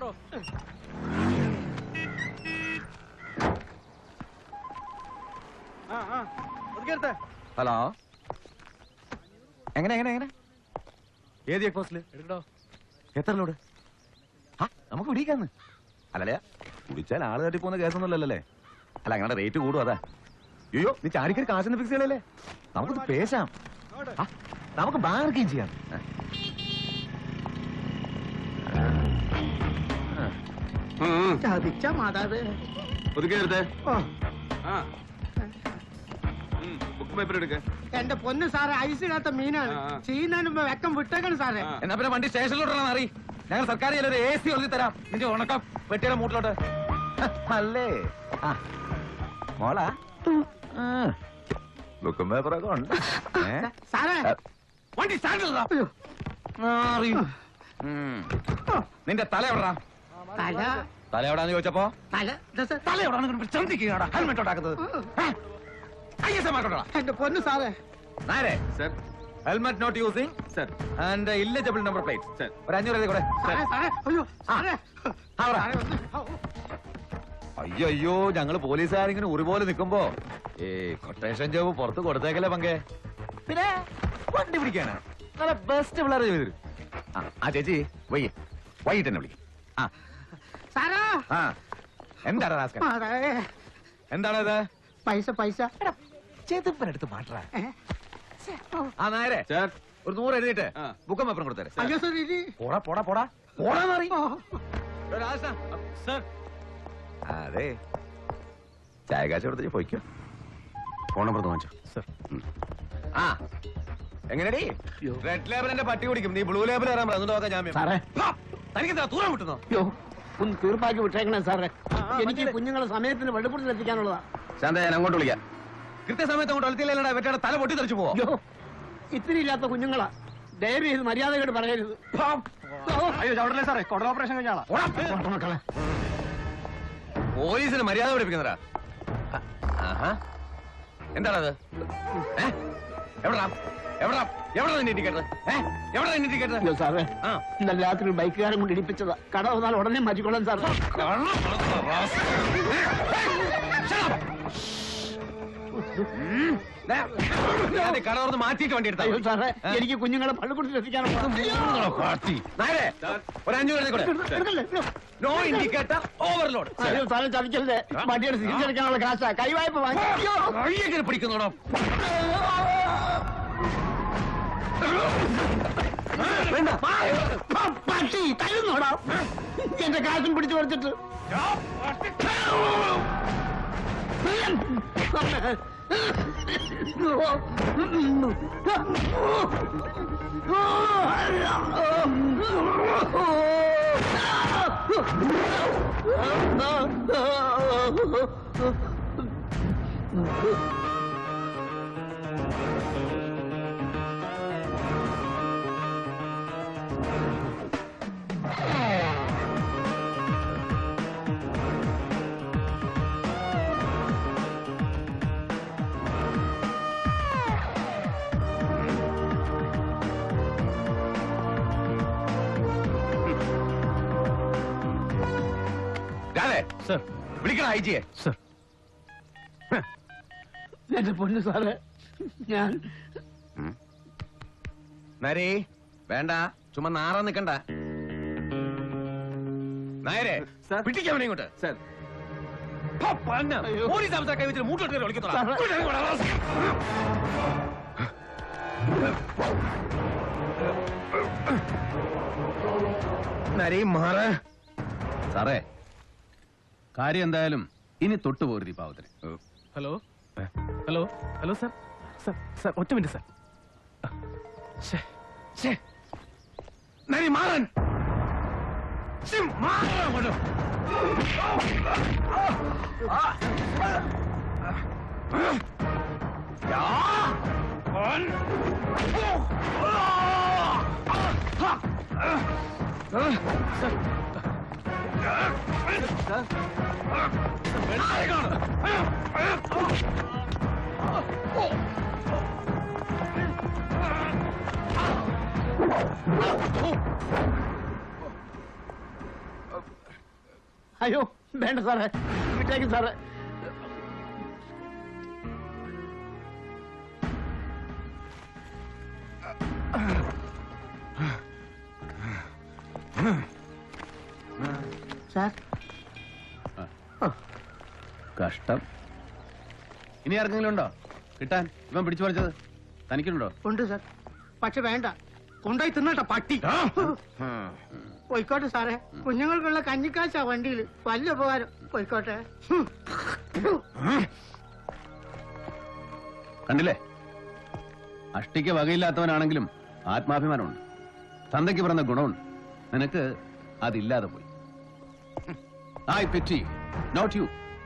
കൊണ്ടോ ഹലോ. എങ്ങനെ എങ്ങനെ എങ്ങനെ? ഏത് ചെക്ക് പോസ്റ്റിൽ എടുക്കണോ എത്ര ലോഡ്? നമുക്ക് പിടിക്കാന്ന്. അല്ലല്ലേ കുടിച്ചാൽ ആൾ തട്ടി പോകുന്ന കേസൊന്നുമല്ലല്ലേ അല്ല അങ്ങനെ റേറ്റ് കൂടും അതാ. അയ്യോ നീ ചാടിക്കറി കാശൊന്നും ഫിക്സ് ചെയ്യലല്ലേ നമുക്ക് പേശാം. നമുക്ക് ബാർഗെയിൻ ചെയ്യാം. ചതിച്ച മാതാവ്. എടുക്ക. എന്റെ പൊന്ന് സാറേ ഐസിടാത്ത മീനാണ്. ആ, ആ. ചെയ്യുന്നതിന് മുമ്പ് വെക്കം വിട്ടേക്കണം സാറേ. എന്നാ പിന്നെ വണ്ടി സ്റ്റേഷനിലോട്ടാണ് അറി ഞങ്ങൾ സർക്കാർ ഒരു എ സി ഒഴുതി തരാം. നിന്റെ ഉണക്കം വെട്ടിയുടെ മൂട്ടിലോട്ട്. അല്ലേ? ആ. മോളാ. ബുക്കും പേപ്പറൊക്കെ ഉണ്ട്. ഏ? സാറേ. ആ, വണ്ടി നിന്റെ തല എവിടാ? തല തല എവിടാന്ന് ചോദിച്ചപ്പോ? തല? ദേ സാർ, തല എവിടാന്ന് ഹെൽമെറ്റ് ഉണ്ടാക്കുന്നത് ഐ എസ് എം ആക്കോട്ടാ എന്റെ പൊന്ന് സാറേ. നേരെ sir. Helmet not using sir. And illegible number plate sir. ഒരു അഞ്ഞൂറ് എഴുതി കൂടെ. സാറേ സാറേ അയ്യോ അയ്യോ ഞങ്ങൾ പോലീസുകാരിങ്ങനെ ഒരുപോലെ പോലെ നിക്കുമ്പോ ഏ കൊട്ടേഷൻ ജോബ് പുറത്ത് കൊടുത്തേക്കല്ലേ പങ്കെ? പിന്നെ വണ്ടി പിടിക്കാനാ. നല്ല ബെസ്റ്റ് പിള്ളേർ ചെയ്തു ആ, ചേച്ചി വൈകി വൈകിട്ട് തന്നെ വിളിക്കും. ആ ആ എന്താണ് റാസ്കൽ എന്താണത്? പൈസ പൈസ. ചേതപ്പനടുത്ത് മാറ്റാ ആ നായരെ സർ. ഒരു നൂറ് എഴുതിയിട്ട്. ബുക്കും പേപ്പറും കൊടുത്തേരെ. അയ്യോ സാർ ഇനി. പോടാ പോടാ പോടാ. സർ. അതെ. ചായ കാശ് കൊടുത്തിട്ട് പോയിക്കോ. ഫോൺ നമ്പർ വാങ്ങിച്ചോ. സർ. ആ എങ്ങനെയാടി റെഡ് ലേബലിന്റെ പട്ടി കുടിക്കും. നീ ബ്ലൂ ലേബിൾ വരാൻ പറഞ്ഞു നോക്കാം ഞാൻ സാറേ. തനിക്ക് ദൂരം വിട്ടുന്നോ ഒന്ന് തീർപ്പാക്കി വിട്ടേക്കണേ സാറേ. എനിക്ക് കുഞ്ഞുങ്ങളെ സമയത്തിന് വെള്ളപ്പുറത്തിൽ എത്തിക്കാനുള്ളതാ ശാന്ത ഞാൻ അങ്ങോട്ട് വിളിക്കാം. കൃത്യസമയത്ത് അങ്ങോട്ട് അളുത്തില്ലടാ വെറ്റാടെ തല പൊട്ടി തെറിച്ചു പോവോ. ഇത്തിരി ഇല്ലാത്ത കുഞ്ഞുങ്ങളാ. ദയവ് ചെയ്ത് മര്യാദയോട് പറയരുത്. അയ്യോ ചവിടല്ലേ സാറേ? കൊടൽ ഓപ്പറേഷൻ കഴിഞ്ഞാളാ. പോലീസിന് മര്യാദ പഠിപ്പിക്കുന്നതാ. ആഹാ. എന്താണത്? എവിടാ? എവിടാ? എവിടാ നിന്റെ ടിക്കറ്റ് ഏ? എവിടാ നിന്റെ ടിക്കറ്റ് അയ്യോ സാറേ ആ. ഇന്നലെ രാത്രി ഒരു ബൈക്കുകാരൻ കൊണ്ട് ഇടിപ്പിച്ചതാ. കട വന്നാൽ ഉടനെ മാറ്റിക്കൊള്ളാൻ സാർ കട തുറന്ന് മാറ്റിയിട്ട് വണ്ടി എടുത്താ. സാറേ? എനിക്ക് കുഞ്ഞുങ്ങളെ സാറേ ചതിക്കല്ലേ? വണ്ടിയുടെ തിരിച്ചെടുക്കാനുള്ള കാശാ. കൈവായ്പ. പിടിക്കുന്നോടോ? വേണ്ട. പട്ടി തരുന്നോടാ എന്റെ കാശും പിടിച്ചു പറിച്ചിട്ട്. രാധേ വിളിക്കണം ഐ ജിയെ സർ എന്റെ പൊന്നു സാറേ ഞാൻ നരേ വേണ്ട ചുമ്മാ നാറാൻ നിക്കണ്ട. നായരെ. പിടിക്കാൻ ഇങ്ങോട്ട്. സർ. പോലീസ് അവസ്ഥ കൈ വെച്ചിട്ട് മൂട്ടോട്ട് കയറി വാടാ. നരേ മാറ്. സാറേ കാര്യം എന്തായാലും ഇനി തൊട്ടു പോരു ദീപാവത്തിന് hello? Hello? Hello sir. Sir sir ഒറ്റ മിനിറ്റ് സർ. സാർ മാറൻ. Ah! సార్ അയ്യോ വേണ്ട സാറേ വിട്ടേക്ക് സാറേ സാർ കഷ്ടം ഇനി ആർക്കെങ്കിലും ഉണ്ടോ? കിട്ടാൻ. ഇവൻ പിടിച്ചു പറിച്ചത്. തനിക്കുണ്ടോ? ഉണ്ട് സാർ. പക്ഷെ വേണ്ട. കൊണ്ടുപോയി തിന്നട്ട പട്ടി. പോയിക്കോട്ടെ സാറേ. കുഞ്ഞുങ്ങൾക്കുള്ള കഞ്ഞിക്കാശാ വണ്ടിയിൽ വലിയ ഉപകാരം. പോയിക്കോട്ടെ. കണ്ടില്ലേ? അഷ്ടിക്ക് വകയില്ലാത്തവനാണെങ്കിലും ആത്മാഭിമാനമുണ്ട്. തന്തയ്ക്ക് പറഞ്ഞ ഗുണമുണ്ട്. നിനക്ക് അതില്ലാതെ പോയി. I pity. Not you.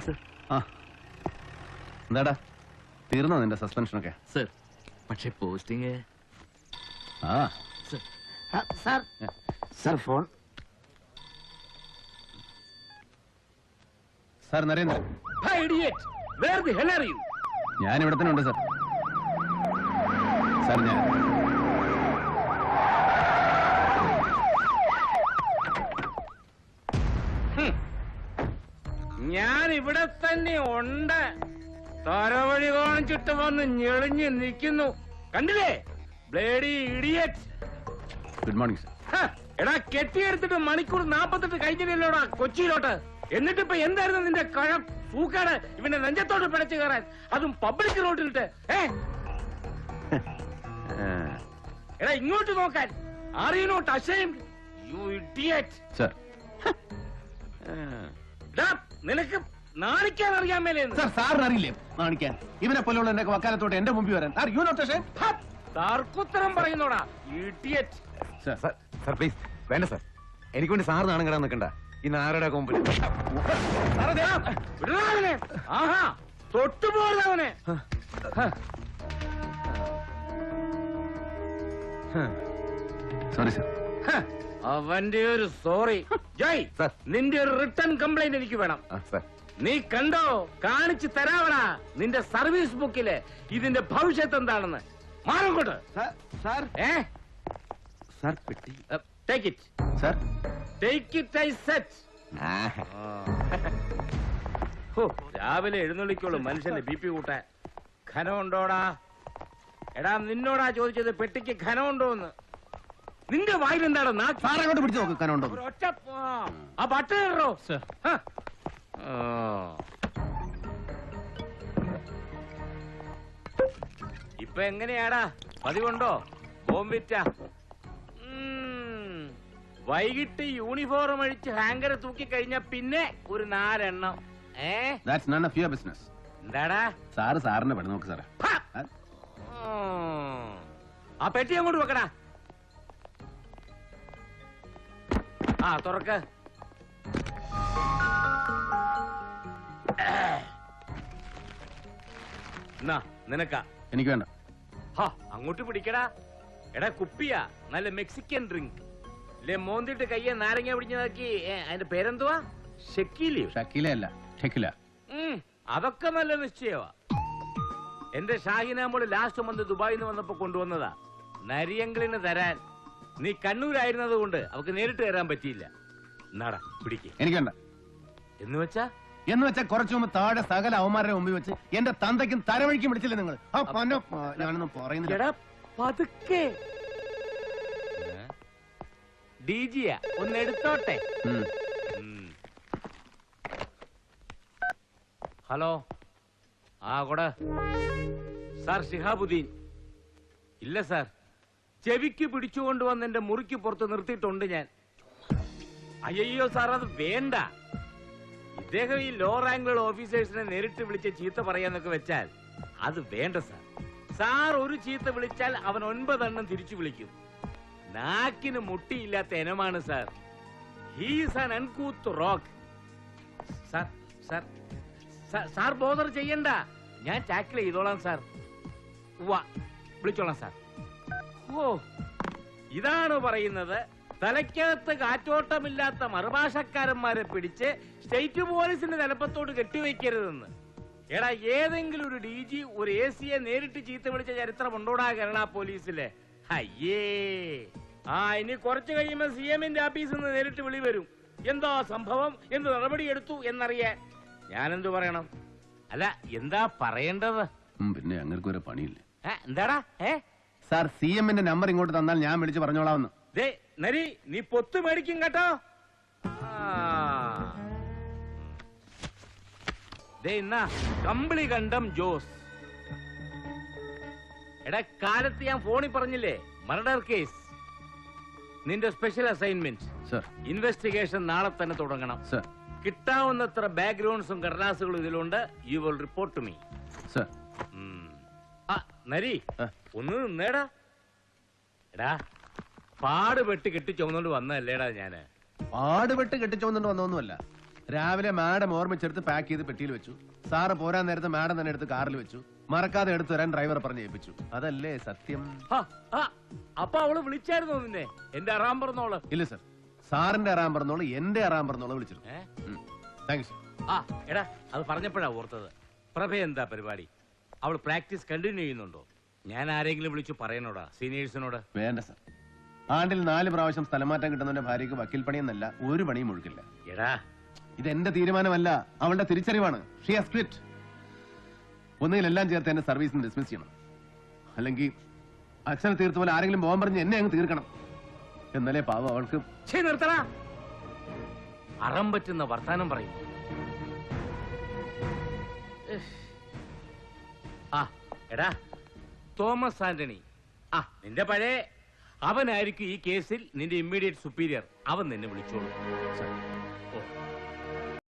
Sir. ആ. എന്താടാ? തീർന്നോ നിന്റെ സസ്പെൻഷനൊക്കെ? സർ പക്ഷേ പോസ്റ്റിംഗ് ആ. Sir. Sir. Phone. Sir Narendra where the hell you ഞാൻ ഇവിടെ തന്നെ ഉണ്ട് സർ. സാർ ഞാൻ ഞാൻ ഇവിടെ തന്നെ ഉണ്ട് തരവഴി കാണിച്ചിട്ട് വന്ന് ഞെളിഞ്ഞ് നിൽക്കുന്നു. കണ്ടില്ലേ? Bloody idiot. Good morning sir. എടാ കെട്ടിയെടുത്തിട്ട് മണിക്കൂർ നാപ്പത്തെട്ട് കഴിഞ്ഞില്ലല്ലോടാ കൊച്ചിയിലോട്ട്. എന്നിട്ട് എന്നിട്ടിപ്പോ എന്തായിരുന്നു നിന്റെ കഴം? സൂക്കാട്. ഇവന്റെ നെഞ്ചത്തോട്ട് പിടച്ചു കയറാൻ. അതും പബ്ലിക് റോഡിലിട്ട്. ഏ? എടാ ഇങ്ങോട്ട് നോക്കാൻ. Aren't you not ashamed you idiot. Sir. നിനക്ക് നാണിക്കാൻ അറിയാൻ മേലെ സാർ സാറിന് അറിയില്ലേ? കാണിക്കാൻ ഇവനെ പോലെയുള്ള എന്റെ വക്കാലത്തോട്ട് എന്റെ മുമ്പിൽ വരാൻ. Sir you not! തർക്കുത്തരം പറയുന്നോടാ ഇഡിയറ്റ് സാർ പ്ലീസ് വേണ്ട സാർ. എനിക്ക് വേണ്ടി സാർ നാണം കിടാൻ നിൽക്കണ്ട. ഈ നാരുടെ മുമ്പിൽ വിടണവനെ ആഹാ സോറി സാർ അവന്റെ ഒരു സോറി. ജയ് സർ. നിന്റെ ഒരു റിട്ടേൺ കംപ്ലൈന്റ് എനിക്ക് വേണം. ആ സാർ. നീ കണ്ടോ? കാണിച്ചു തരാവടാ നിന്റെ സർവീസ് ബുക്കിൽ ഇതിന്റെ ഭവിഷ്യത്ത് എന്താണെന്ന്. മാറങ്ങോട്ട് സാർ. ഏ? സാർ പെട്ടി. Take it sir. Take it I set ഹോ, രാവിലെ എഴുന്നള്ളിക്കോളൂ മനുഷ്യന്റെ ബി പി കൂട്ടാൻ. ഖനമുണ്ടോടാ എടാ നിന്നോടാ ചോദിച്ചത് പെട്ടിക്ക് ഘനമുണ്ടോന്ന്. നിന്റെ വായിൽ എന്താണ് നാ സാർ അങ്ങോട്ട് പിടിച്ചു നോക്ക് കനുണ്ടോ ഒരൊറ്റ ആ, കയറോ സർ. ഇപ്പൊ എങ്ങനെയാടാ? പതിവുണ്ടോ? ബോംബിറ്റ. വൈകിട്ട് യൂണിഫോം അഴിച്ച് ഹാങ്കർ തൂക്കി കഴിഞ്ഞ പിന്നെ ഒരു നാലെണ്ണം. ഏ? That's none of your business എന്താടാ? സാറ് സാറിന്റെ പെടുന്ന നോക്ക് സാറേ. ആ പെട്ടി അങ്ങോട്ട് വെക്കടാ. ആ തുറക്ക്. എന്നാ നിനക്ക? എനിക്ക് വേണ്ട. ഹാ അങ്ങോട്ട് പിടിക്കടാ. എടാ കുപ്പിയാ. നല്ല മെക്സിക്കൻ ഡ്രിങ്ക്. ഇല്ലേ മോന്തിട്ട് കയ്യെ നാരങ്ങ പിടിഞ്ഞതാക്കി ഏ, അതിന്റെ പേരെന്തുവാ? ഷെക്കീലിയോ? ഷക്കീല അല്ല ഷക്കില. ഉം, അതൊക്കെ നല്ല നിശ്ചയമാ എന്റെ ഷാഹിനാമോൾ ലാസ്റ്റ് മന്ത് ദുബായിന്ന് നിന്ന് വന്നപ്പോ കൊണ്ടുവന്നതാ. നരിയങ്കളിന് തരാൻ. നീ കണ്ണൂരായിരുന്നത് കൊണ്ട് അവക്ക് നേരിട്ട് കയറാൻ പറ്റിയില്ല. എന്നാടാ പിടിക്ക്. എനിക്ക് വേണ്ട. എന്ന് വെച്ചാ? എന്ന് വെച്ചാ കുറച്ചു മുമ്പ് താഴെ സകല അവന്മാരുടെ മുമ്പിൽ വെച്ച് എന്റെ തന്തയ്ക്കും തരവഴിക്കും പിടിച്ചില്ലേ നിങ്ങൾ ആ ഞാനൊന്നും പറയുന്നില്ല. പതുക്കെ. ഡി ജിയാ ഒന്ന് എടുത്തോട്ടെ. ഹലോ. ആ കൊട. സാർ ഷിഹാബുദ്ദീൻ ഇല്ല സാർ. ചെവിക്ക് പിടിച്ചുകൊണ്ട് വന്ന് എന്റെ മുറിക്ക് പുറത്ത് നിർത്തിയിട്ടുണ്ട് ഞാൻ. അയ്യോ സാർ അത് വേണ്ട. ഇദ്ദേഹം ഈ ലോ റാങ്കുള്ള ഓഫീസേഴ്സിനെ നേരിട്ട് വിളിച്ച് ചീത്ത പറയാന്നൊക്കെ വെച്ചാൽ അത് വേണ്ട സാർ. സാർ ഒരു ചീത്ത വിളിച്ചാൽ അവൻ ഒൻപതെണ്ണം തിരിച്ചു വിളിക്കും. നാക്കിന് മുട്ടിയില്ലാത്ത ഇനമാണ് sir. He's an uncouth rock sir sir sir- bother ചെയ്യണ്ട. ഞാൻ ടാക്കിൾ ചെയ്തോളാം സാർ. വാ വിളിച്ചോളാം സാർ. ഓ. ഇതാണ് പറയുന്നത്. തലയ്ക്കകത്ത് കാറ്റോട്ടമില്ലാത്ത മറുഭാഷക്കാരന്മാരെ പിടിച്ച് സ്റ്റേറ്റ് പോലീസിന്റെ തലപ്പത്തോട് കെട്ടിവെക്കരുതെന്ന്. എടാ ഏതെങ്കിലും ഒരു ഡി ജി ഒരു എ സിയെ നേരിട്ട് ചീത്ത വിളിച്ച ചരിത്രം ഉണ്ടോടാ കേരള പോലീസിലെ? അയ്യേ. ആ ഇനി കുറച്ചു കഴിയുമ്പോ സി എമ്മിന്റെ ഓഫീസിൽ നിന്ന് നേരിട്ട് വിളി വരും. എന്താ സംഭവം? എന്ത് നടപടിയെടുത്തു എന്നറിയാൻ. ഞാനെന്തു പറയണം? അല്ല എന്താ പറയേണ്ടത്? പിന്നെ അങ്ങനെ പണിയില്ല? എന്താടാ? ഏ? സാർ സി എമ്മിന്റെ നമ്പർ ഇങ്ങോട്ട് തന്നാൽ ഞാൻ വിളിച്ച് പറഞ്ഞോളാമെന്ന് ദേ നരി നീ പൊത്തു മേടിക്കും കേട്ടോ. ആ. ദേ ഇന്നാ കമ്പിളി കണ്ടം ജോസ്. എടാ കാലത്ത് ഞാൻ ഫോണിൽ പറഞ്ഞില്ലേ? Murder case. നിന്റെ സ്പെഷ്യൽ അസൈൻമെന്റ് സർ. ഇൻവെസ്റ്റിഗേഷൻ നാളെ തന്നെ തുടങ്ങണം. സർ. കിട്ടാവുന്നത്ര ബാക്ക്ഗ്രൗണ്ട്സും കടലാസുകളും ഇതിലുണ്ട്. You will report to me sir. നരി ഒന്ന് നിന്നേടാ. എടാ പാടുപെട്ട് കെട്ടി ചുമന്നോണ്ട് വന്നല്ലേടാ ഞാൻ. പാടുപെട്ട് കെട്ടിച്ചോന്നോണ്ട് വന്നൊന്നുമല്ല രാവിലെ മാഡം ഓർമ്മിച്ചെടുത്ത് പാക്ക് ചെയ്ത് പെട്ടിയിൽ വെച്ചു. സാറ് പോരാൻ നേരത്തെ മാഡം തന്നെ എടുത്ത് കാറിൽ വെച്ചു. മറക്കാതെ എടുത്തു തരാൻ ഡ്രൈവറെ പറഞ്ഞ് ഏൽപ്പിച്ചു. അതല്ലേ സത്യം? അപ്പൊ അവൾ വിളിച്ചായിരുന്നോ നിന്നെ? എന്റെ അറാം പറഞ്ഞോൾ ഇല്ല സർ. സാറിന്റെ അറാം പറഞ്ഞോളൂ എന്റെ അറാം പറഞ്ഞോളൂ വിളിച്ചിരുന്നു? Thank you sir. ആ എടാ അത് പറഞ്ഞപ്പോഴാ ഓർത്തത്. പ്രഭ എന്താ പരിപാടി? അവൾ പ്രാക്ടീസ് കണ്ടിന്യൂ ചെയ്യുന്നുണ്ടോ? ഞാൻ ആരെങ്കിലും വിളിച്ചു പറയണോടാ? സീനിയേഴ്സിനോട്? വേണ്ട സർ. ആണ്ടിൽ നാല് പ്രാവശ്യം സ്ഥലമാറ്റം കിട്ടുന്ന കിട്ടുന്നവന്റെ ഭാര്യയ്ക്ക് വക്കീൽ പണിയെന്നല്ല ഒരു പണിയും ഒഴുക്കില്ല എടാ. ഇത് എന്റെ തീരുമാനമല്ല അവളുടെ തിരിച്ചറിവാണ്. ഷീ ഹാസ് ക്വിറ്റ് ഒന്നുകിൽ എല്ലാം ചേർത്ത് എന്നെ സർവീസിന് ഡിസ്മിസ് ചെയ്യണം. അല്ലെങ്കിൽ അച്ഛനെ തീർത്ത പോലെ ആരെങ്കിലും പോകാൻ പറഞ്ഞ് എന്നെ അങ്ങ് തീർക്കണം. എന്നാലേ പാവം അവൾക്ക് ഛേ നിർത്തടാ. അറം പറ്റുന്ന വർത്താനം പറയും. ആ എടാ. Thomas Antony. ആ നിന്റെ പഴയ. അവനായിരിക്കും ഈ കേസിൽ നിന്റെ ഇമ്മീഡിയറ്റ് സുപ്പീരിയർ. അവൻ നിന്നെ വിളിച്ചോളൂ.